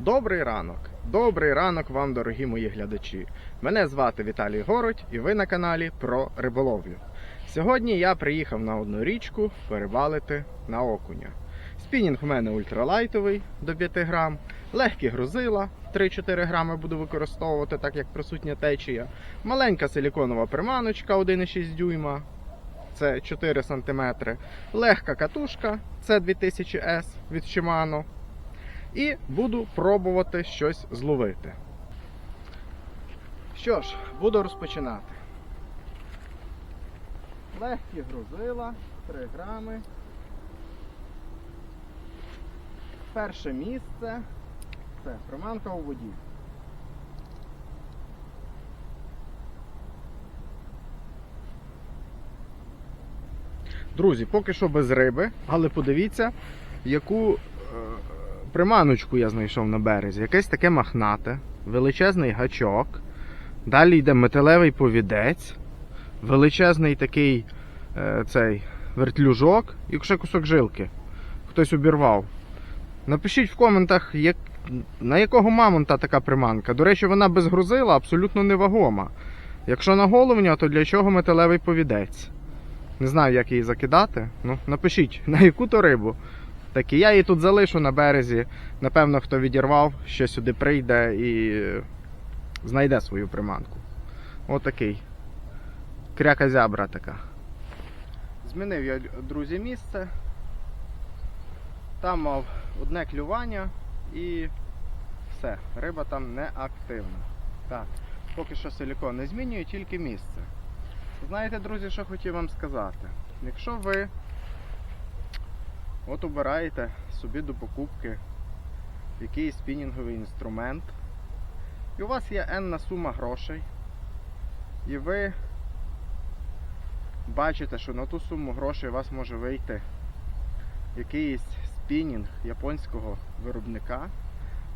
Добрий ранок! Добрий ранок вам, дорогі мої глядачі. Мене звати Віталій Городь і ви на каналі про риболовлю. Сьогодні я приїхав на одну річку перебалити на окуня. Спінінг у мене ультралайтовий до 5 грам, легкі грузила 3-4 грами буду використовувати, так як присутня течія. Маленька силіконова приманочка 1,6 дюйма, це 4 см. Легка катушка, це 2000S від Shimano. І буду пробувати щось зловити. Що ж, буду розпочинати. Легкі грузила, 3 грами. Перше місце. Це приманка у воді. Друзі, поки що без риби, але подивіться, яку е, приманочку я знайшов на березі. Якесь таке махнате, величезний гачок. Далі йде металевий повідець, величезний такий е, цей вертлюжок і ще кусок жилки. Хтось обірвав. Напишіть в коментах, як, на якого мамонта така приманка. До речі, вона без грузила абсолютно невагома. Якщо на головня, то для чого металевий повідець? Не знаю, як її закидати. Ну, напишіть, на яку то рибу. Так і я її тут залишу на березі. Напевно, хто відірвав, ще сюди прийде і знайде свою приманку. Отакий. Кряка зябра така. Змінив я, друзі, місце. Там мав одне клювання і все. Риба там не активна. Так, поки що силікон не змінюю, тільки місце. Знаєте, друзі, що хотів вам сказати? Якщо ви от обираєте собі до покупки якийсь спінінговий інструмент, і у вас є енна сума грошей, і ви бачите, що на ту суму грошей у вас може вийти якийсь спінінг японського виробника,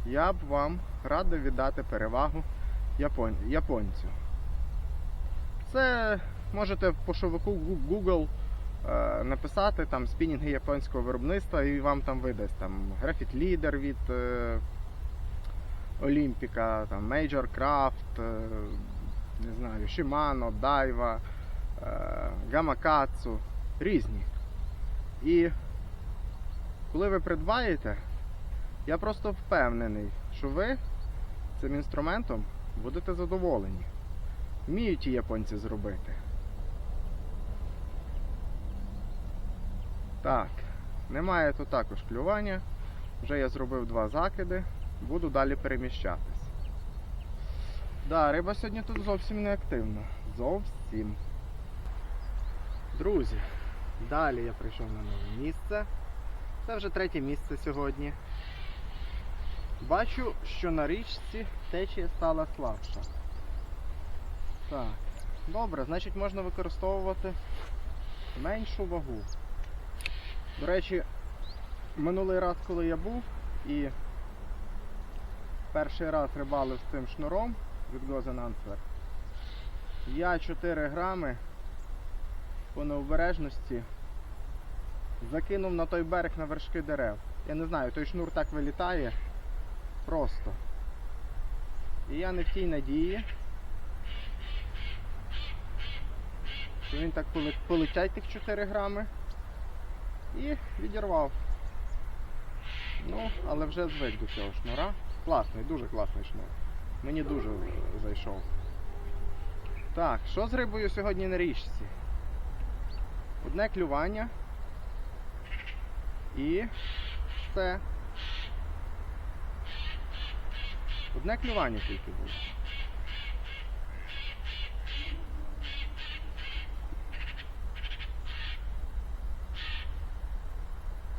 я б вам радив віддати перевагу япон... японцю. Це можете в пошовику Google написати там спінінги японського виробництва і вам там видасть там Graphite Leader від е, Олімпіка, там Major Craft, е, не знаю, Shimano, Daiwa, е, Gamakatsu, різні. І коли ви придбаєте, я просто впевнений, що ви цим інструментом будете задоволені. Вміють ті японці зробити. Так, немає тут також клювання. Вже я зробив два закиди, буду далі переміщатись. Да, риба сьогодні тут зовсім не активна. Зовсім. Друзі, далі я прийшов на нове місце. Це вже третє місце сьогодні. Бачу, що на річці течія стала слабша. Так, добре, значить можна використовувати меншу вагу. До речі, минулий раз, коли я був і перший раз рибалив з цим шнуром від Gozen Answer, я 4 грами по необережності закинув на той берег на вершки дерев. Я не знаю, той шнур так вилітає просто. І я не в тій надії. що він так полетять тих 4 грами і відірвав. Ну, але вже звик до цього шнура. Класний, дуже класний шнур. Мені дуже зайшов. Так, що з рибою сьогодні на річці? Одне клювання. І все. Одне клювання тільки було.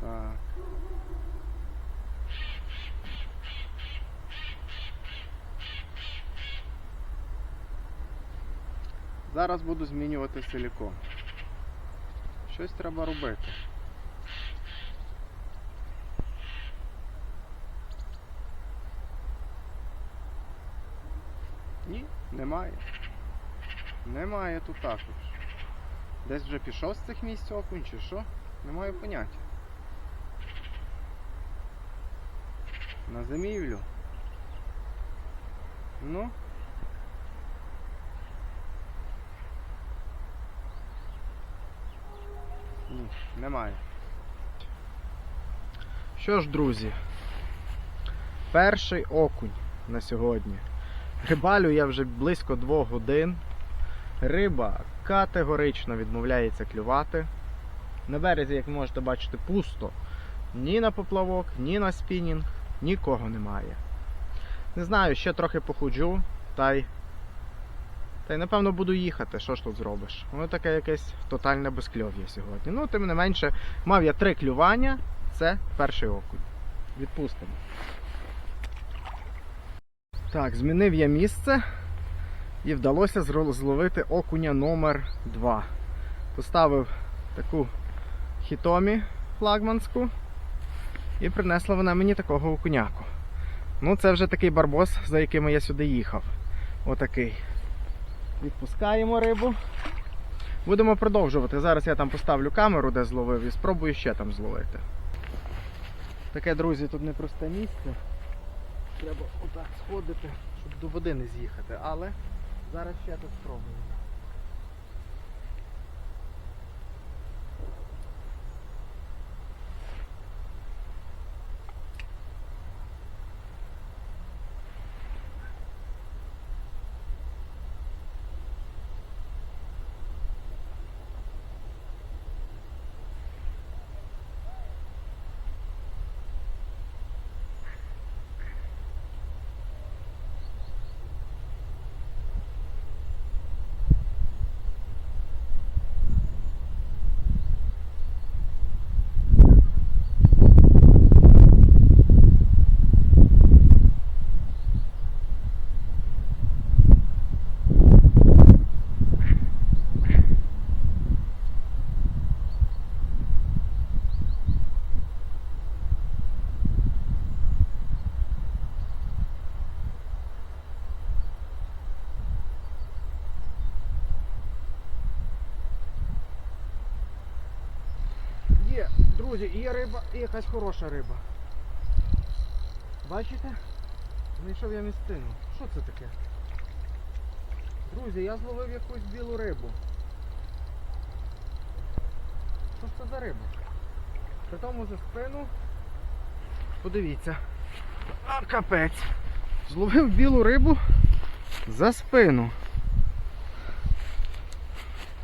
Так. Зараз буду змінювати силікон. Щось треба робити. Ні, немає. Немає тут також. Десь вже пішов з цих місць окунь чи що? Не маю поняття. На зимівлю. Ну. Немає. Що ж, друзі, перший окунь на сьогодні. Рибалю я вже близько двох годин. Риба категорично відмовляється клювати. На березі, як можете бачити, пусто. Ні на поплавок, ні на спінінг, нікого немає. Не знаю, ще трохи походжу, та й. Та й напевно буду їхати, що ж тут зробиш? Воно таке якесь тотальне безкльов'я сьогодні. Ну, тим не менше, мав я три клювання, це перший окунь. Відпустимо. Так, змінив я місце і вдалося зловити окуня номер 2 Поставив таку хітомі флагманську і принесла вона мені такого окуняку. Ну, це вже такий барбос, за яким я сюди їхав. Отакий. Відпускаємо рибу. Будемо продовжувати. Зараз я там поставлю камеру, де зловив, і спробую ще там зловити. Таке, друзі, тут непросте місце. Треба отак сходити, щоб до води не з'їхати, але зараз ще тут спробуємо. Є, друзі, є риба, і якась хороша риба. Бачите? Знайшов я місцину. Що це таке? Друзі, я зловив якусь білу рибу. Що ж це за риба? При тому за спину. Подивіться. А, капець. Зловив білу рибу за спину.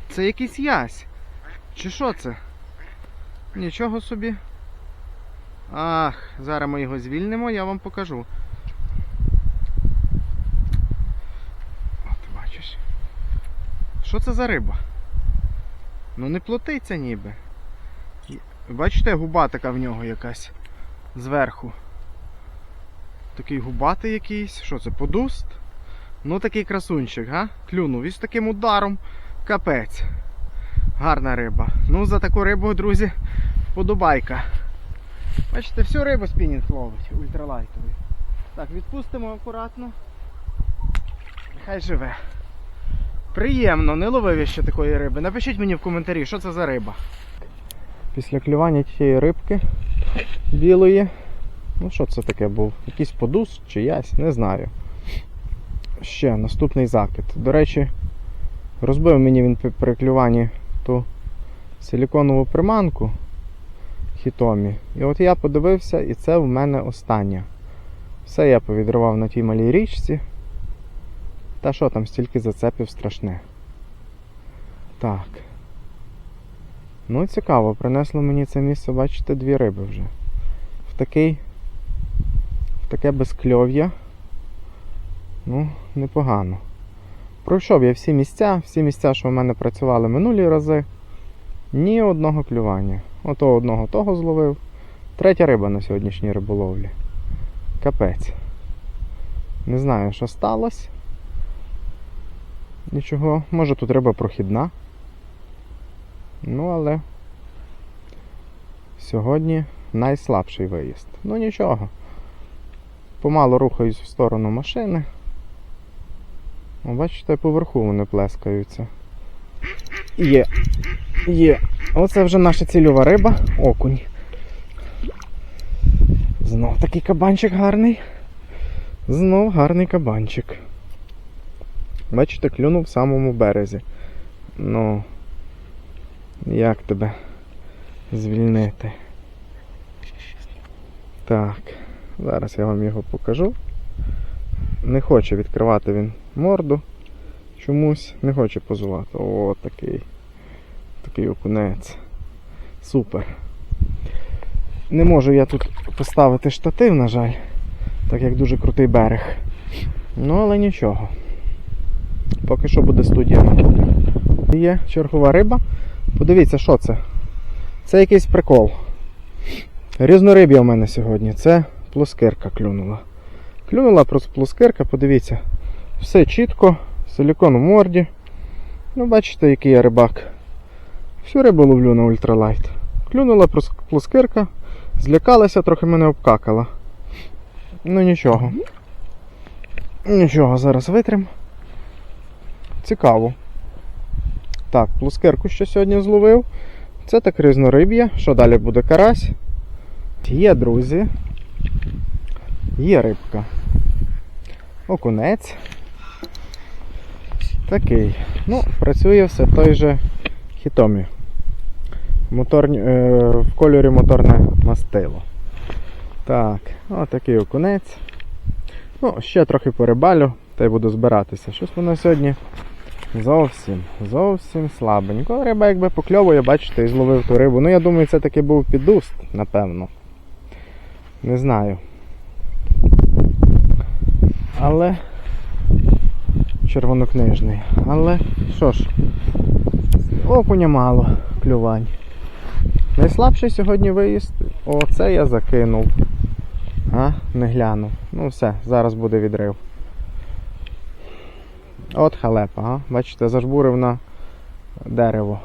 Це якийсь ясь. Чи що це? Нічого собі. Ах, зараз ми його звільнимо, я вам покажу. От бачиш. Що це за риба? Ну не плотиться ніби. Бачите, губа така в нього якась зверху. Такий губатий якийсь. Що це, подуст? Ну такий красунчик, га? Клюнув. І з таким ударом капець. Гарна риба. Ну за таку рибу, друзі, подобайка. Бачите, всю рибу спінінг ловить, ультралайтовий. Так, відпустимо акуратно. Хай живе. Приємно, не ловив я ще такої риби. Напишіть мені в коментарі, що це за риба. Після клювання тієї рибки білої. Ну що це таке був? Якийсь подус чи ясь, не знаю. Ще наступний закид. До речі, розбив мені він при клюванні ту силіконову приманку хітомі. І от я подивився, і це в мене останнє. Все я повідривав на тій малій річці. Та що там стільки зацепів страшне. Так. Ну цікаво, принесло мені це місце, бачите, дві риби вже. В такий. В таке безкльов'я. Ну, непогано. Пройшов я всі місця, всі місця, що в мене працювали минулі рази. Ні одного клювання. Ото одного того зловив. Третя риба на сьогоднішній риболовлі. Капець. Не знаю, що сталося. Нічого, може тут риба прохідна. Ну, але сьогодні найслабший виїзд. Ну нічого. Помало рухаюсь в сторону машини. Бачите, поверху вони плескаються. Є. Є. Оце вже наша цільова риба, окунь. Знов такий кабанчик гарний. Знов гарний кабанчик. Бачите, клюнув в самому березі. Ну, як тебе звільнити? Так, зараз я вам його покажу. Не хоче відкривати він морду. Чомусь не хоче позувати. О, такий. Такий окунець. Супер. Не можу я тут поставити штатив, на жаль, так як дуже крутий берег. Ну, але нічого. Поки що буде студія. Є чергова риба. Подивіться, що це? Це якийсь прикол. Різнориб'я в мене сьогодні. Це плоскирка клюнула. Клюнула просто плоскирка, подивіться. Все чітко, силікон в морді. Ну, бачите, який я рибак. Всю рибу ловлю на ультралайт. Клюнула плоскирка, злякалася, трохи мене обкакала. Ну нічого. Нічого, зараз витрим. Цікаво. Так, плоскирку ще сьогодні зловив. Це так різнориб'я. Що далі буде карась? Є, друзі. Є рибка. Окунець. Такий. Ну, працює все той же хітомі. Моторні, е, в кольорі моторне мастило. Так, отакий окунець. Ну, ще трохи порибалю, та й буду збиратися. Щось воно сьогодні зовсім, зовсім слабенько. Риба якби покльовує, бачите, і зловив ту рибу. Ну, я думаю, це таки був підуст, напевно. Не знаю. Але червонокнижний. Але що ж, окуня мало клювань. Найслабший сьогодні виїзд. Оце я закинув. А, не глянув. Ну все, зараз буде відрив. От халепа, а? Бачите, зажбурив на дерево.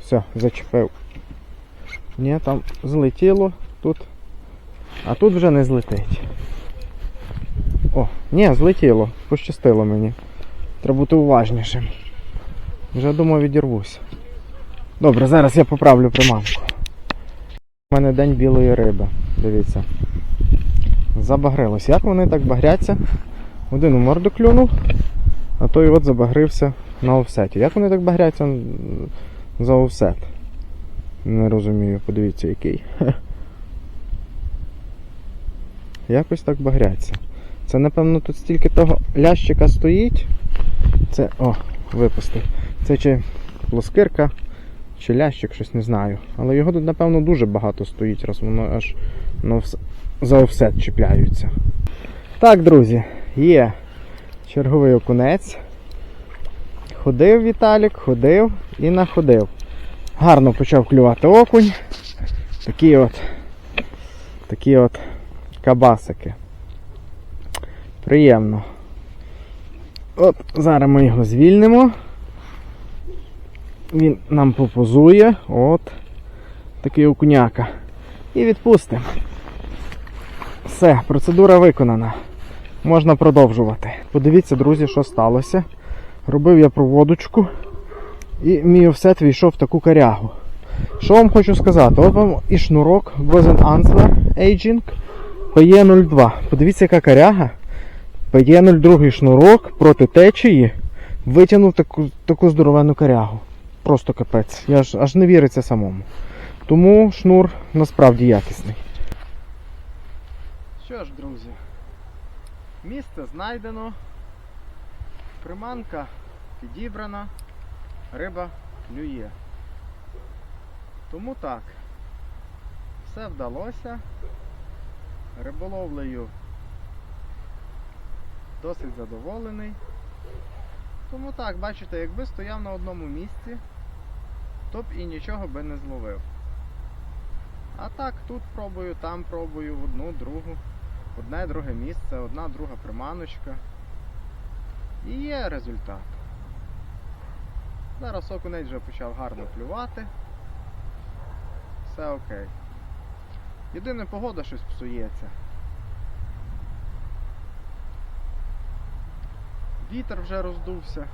Все, зачепив. Ні, там злетіло тут. А тут вже не злетить. О, ні, злетіло, пощастило мені. Треба бути уважнішим. Вже думав відірвусь. Добре, зараз я поправлю приманку. У мене день білої риби. Дивіться. Забагрилось. Як вони так багряться? Один у морду клюнув, а той от забагрився на офсеті. Як вони так багряться за офсет? Не розумію, подивіться який. Якось так багряться. Це напевно тут стільки того лящика стоїть. Це. О, випустив. Це чи плоскирка, чи лящик, щось не знаю. Але його тут, напевно, дуже багато стоїть, раз воно аж офс... за офсет чіпляються. Так, друзі, є черговий окунець. Ходив Віталік, ходив і находив. Гарно почав клювати окунь. Такі от, такі от кабасики. Приємно. От зараз ми його звільнимо. Він нам попозує. От такий окуняка. І відпустимо. Все, процедура виконана. Можна продовжувати. Подивіться, друзі, що сталося. Робив я проводочку і мій офсет війшов в таку корягу. Що вам хочу сказати? От вам і шнурок Gozen Answer Aging PE02. Подивіться, яка коряга. PE02 шнурок проти течії витягнув таку, таку здоровенну корягу. Просто капець. Я ж аж не віриться самому. Тому шнур насправді якісний. Що ж, друзі, місце знайдено, приманка підібрана, риба клює. Тому так, все вдалося. Риболовлею досить задоволений. Тому так, бачите, якби стояв на одному місці, то б і нічого би не зловив. А так, тут пробую, там пробую, одну, другу, одне друге місце, одна друга приманочка. І є результат. Зараз окунець вже почав гарно клювати. Все окей. Єдине погода щось псується. Вітер вже роздувся.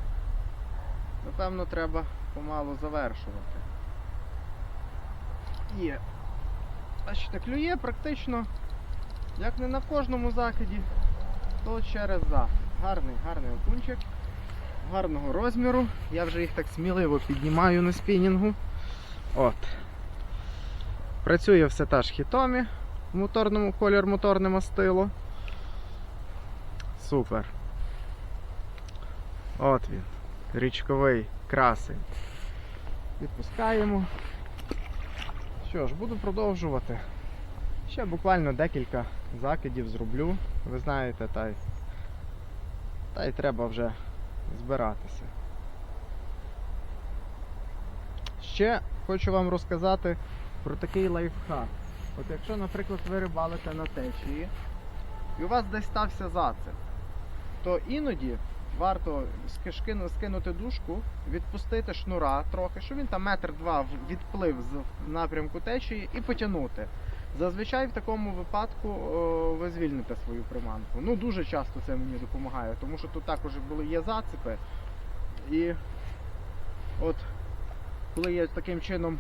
Напевно, треба помалу завершувати. Є. Бачите, клює практично, як не на кожному закиді, то через за. Гарний, гарний окунчик, гарного розміру. Я вже їх так сміливо піднімаю на спінінгу. От. Працює все та ж хітомі в моторному колір моторне мастило. Супер. От він. Річковий красень. Відпускаємо. Що ж, буду продовжувати. Ще буквально декілька закидів зроблю. Ви знаєте, та й, та й треба вже збиратися. Ще хочу вам розказати про такий лайфхак. От якщо, наприклад, ви рибалите на течії, і у вас десь стався зацеп, то іноді варто ски- шкину- скинути дужку, відпустити шнура трохи, щоб він там метр-два відплив з напрямку течії і потягнути. Зазвичай в такому випадку о, ви звільните свою приманку. Ну дуже часто це мені допомагає, тому що тут також були є зацепи. І от коли я таким чином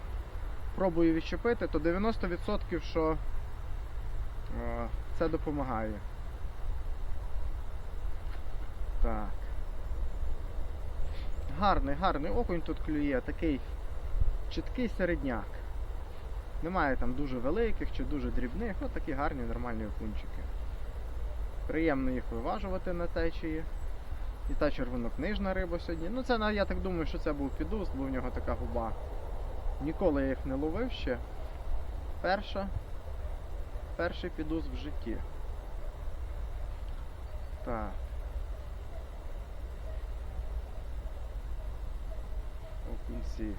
пробую відчепити, то 90% що е, це допомагає. Так. Гарний, гарний окунь тут клює, такий чіткий середняк. Немає там дуже великих чи дуже дрібних, от такі гарні нормальні окунчики. Приємно їх виважувати на течії. І та червонокнижна риба сьогодні. Ну це я так думаю, що це був підуст, бо в нього така губа. Ніколи я їх не ловив ще. Перша. Перший підуст в житті. Так. Окунці.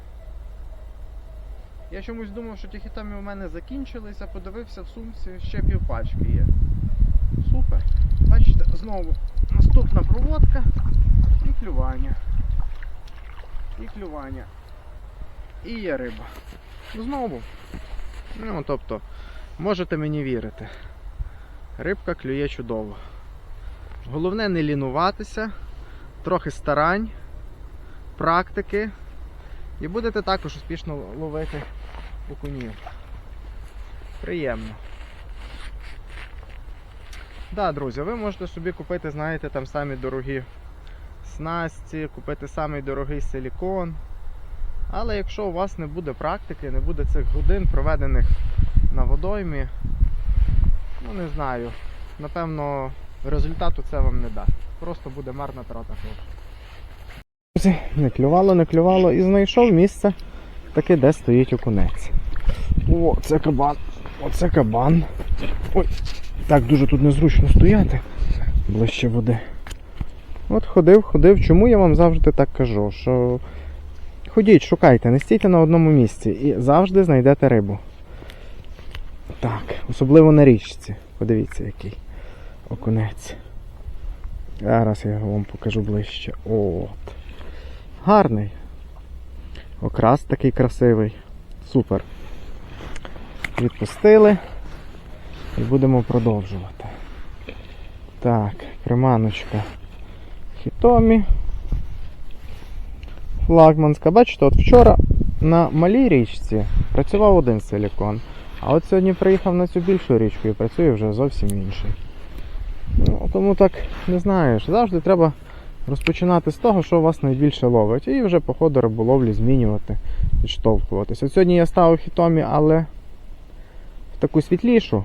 Я чомусь думав, що ті хітамі у мене закінчилися, подивився в сумці, ще півпачки є. Супер. Бачите, знову наступна проводка і клювання. І клювання. І є риба. Знову. Ну, тобто, можете мені вірити. Рибка клює чудово. Головне не лінуватися, трохи старань, практики. І будете також успішно ловити окунів. Приємно. Да, друзі, ви можете собі купити, знаєте, там самі дорогі снасті, купити самий дорогий силікон. Але якщо у вас не буде практики, не буде цих годин, проведених на водоймі, ну не знаю, напевно, результату це вам не дасть. Просто буде марна трата коштів. Не клювало, не клювало і знайшов місце таке, де стоїть окунець. О, це кабан. Оце кабан. Ой, так дуже тут незручно стояти ближче води. От ходив, ходив. Чому я вам завжди так кажу? Що ходіть, шукайте, не стійте на одному місці і завжди знайдете рибу. Так, особливо на річці. Подивіться, який окунець. Зараз я вам покажу ближче. От. Гарний. Окрас такий красивий. Супер. Відпустили. І будемо продовжувати. Так, приманочка. Хітомі. Флагманська. Бачите, от вчора на малій річці працював один силікон. А от сьогодні приїхав на цю більшу річку і працює вже зовсім інший. Ну, тому так не знаєш. Завжди треба розпочинати з того, що вас найбільше ловить. І вже по ходу риболовлі змінювати, відштовхуватися. От сьогодні я ставив хітомі, але в таку світлішу,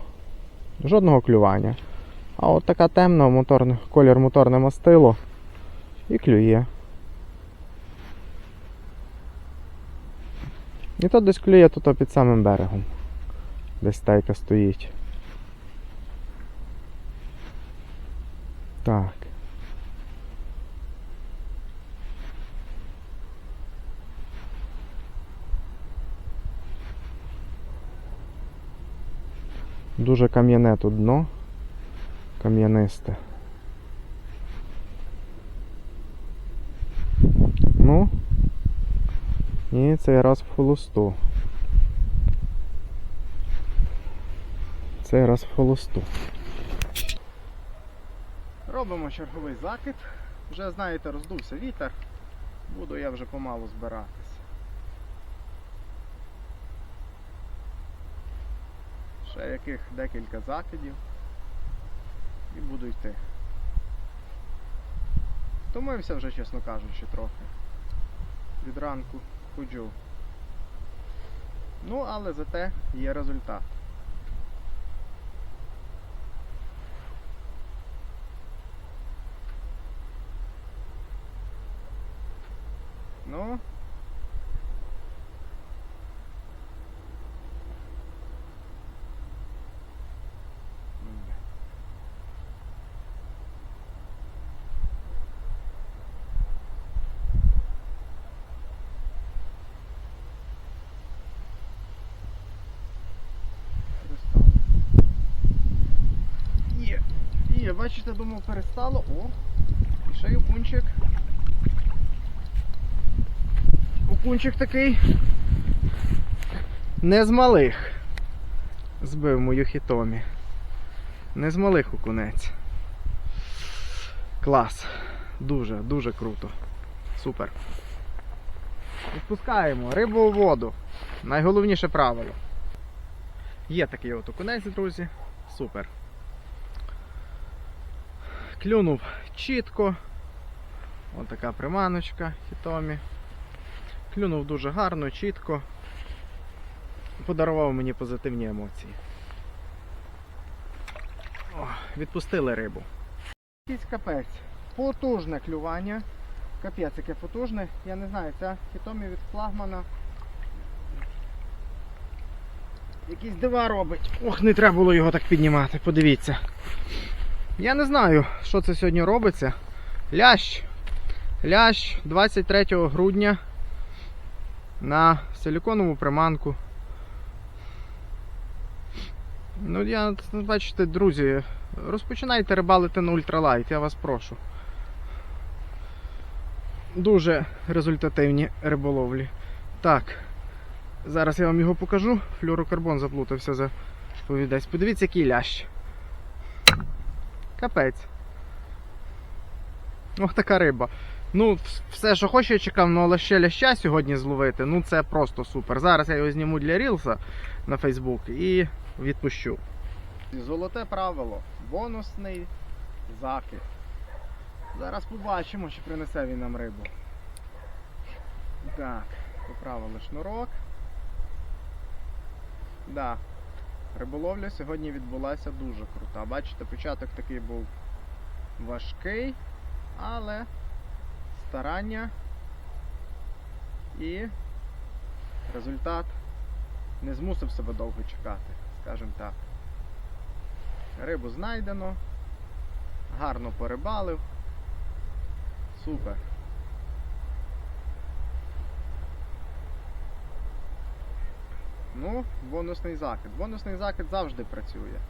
жодного клювання. А от така темна, моторне, колір моторне мастило і клює. І то десь клює тут під самим берегом. Десь стайка стоїть. Так. Дуже кам'яне тут дно. Кам'янисте. Ну. І цей раз в холосту. Цей раз в холосту. Робимо черговий закид. Вже знаєте, роздувся вітер. Буду я вже помалу збиратись. Ще яких декілька закидів. І буду йти. Втомився вже, чесно кажучи, трохи. Від ранку ходжу. Ну, але зате є результат. Ну. Перестало. Є. Бачите, думав перестало. О! І ще й окунчик. Окунчик такий. Не з малих. Збив мою хітомі. Не з малих окунець. Клас. Дуже, дуже круто. Супер. Відпускаємо рибу у воду. Найголовніше правило. Є такий от окунець, друзі. Супер. Клюнув чітко. Ось така приманочка хітомі. Клюнув дуже гарно, чітко. Подарував мені позитивні емоції. О, відпустили рибу. Якийсь капець. Потужне клювання. Капець яке потужне. Я не знаю, ця хітомі від флагмана. Якісь дива робить. Ох, не треба було його так піднімати, подивіться. Я не знаю, що це сьогодні робиться. Лящ. Лящ 23 грудня на силіконову приманку. Ну, я, бачите, друзі, розпочинайте рибалити на ультралайт, я вас прошу. Дуже результативні риболовлі. Так, зараз я вам його покажу. Флюрокарбон заплутався за повідець. Подивіться, який лящ. Капець. Ох, така риба. Ну, все, що хочу, я чекав, ну, але ще ляща сьогодні зловити. Ну це просто супер. Зараз я його зніму для Рілса на Фейсбук і відпущу. Золоте правило. Бонусний закид. Зараз побачимо, чи принесе він нам рибу. Так, поправили шнурок. Да. Риболовля сьогодні відбулася дуже крута. Бачите, початок такий був важкий, але старання і результат не змусив себе довго чекати, скажімо так. Рибу знайдено, гарно порибалив. Супер. Ну, бонусний закид. Бонусний закид завжди працює.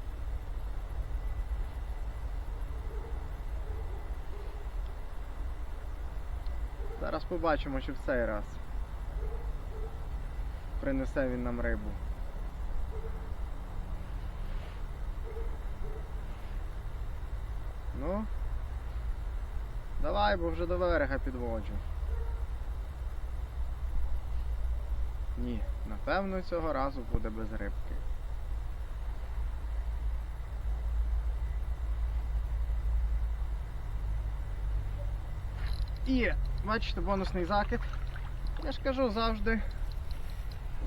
Зараз побачимо, чи в цей раз принесе він нам рибу. Ну, давай, бо вже до берега підводжу. Ні, напевно цього разу буде без рибки. І, бачите, бонусний закид. Я ж кажу завжди,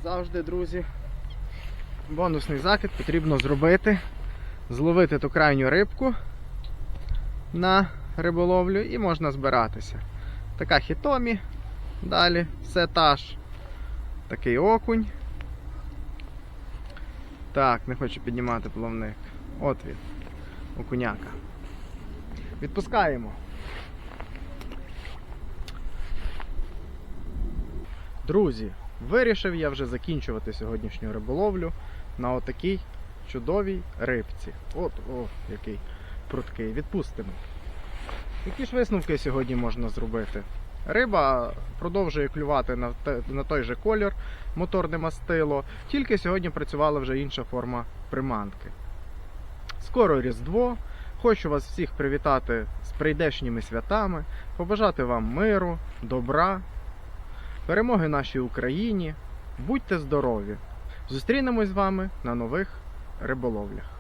завжди, друзі, бонусний закид потрібно зробити, зловити ту крайню рибку на риболовлю і можна збиратися. Така хітомі, далі все та ж. Такий окунь. Так, не хочу піднімати плавник. От він. Окуняка. Відпускаємо. Друзі, вирішив я вже закінчувати сьогоднішню риболовлю на отакій чудовій рибці. От, о, який пруткий. Відпустимо. Які ж висновки сьогодні можна зробити? Риба продовжує клювати на, на той же колір, моторне мастило, тільки сьогодні працювала вже інша форма приманки. Скоро Різдво. Хочу вас всіх привітати з прийдешніми святами, побажати вам миру, добра, перемоги нашій Україні. Будьте здорові! Зустрінемось з вами на нових риболовлях.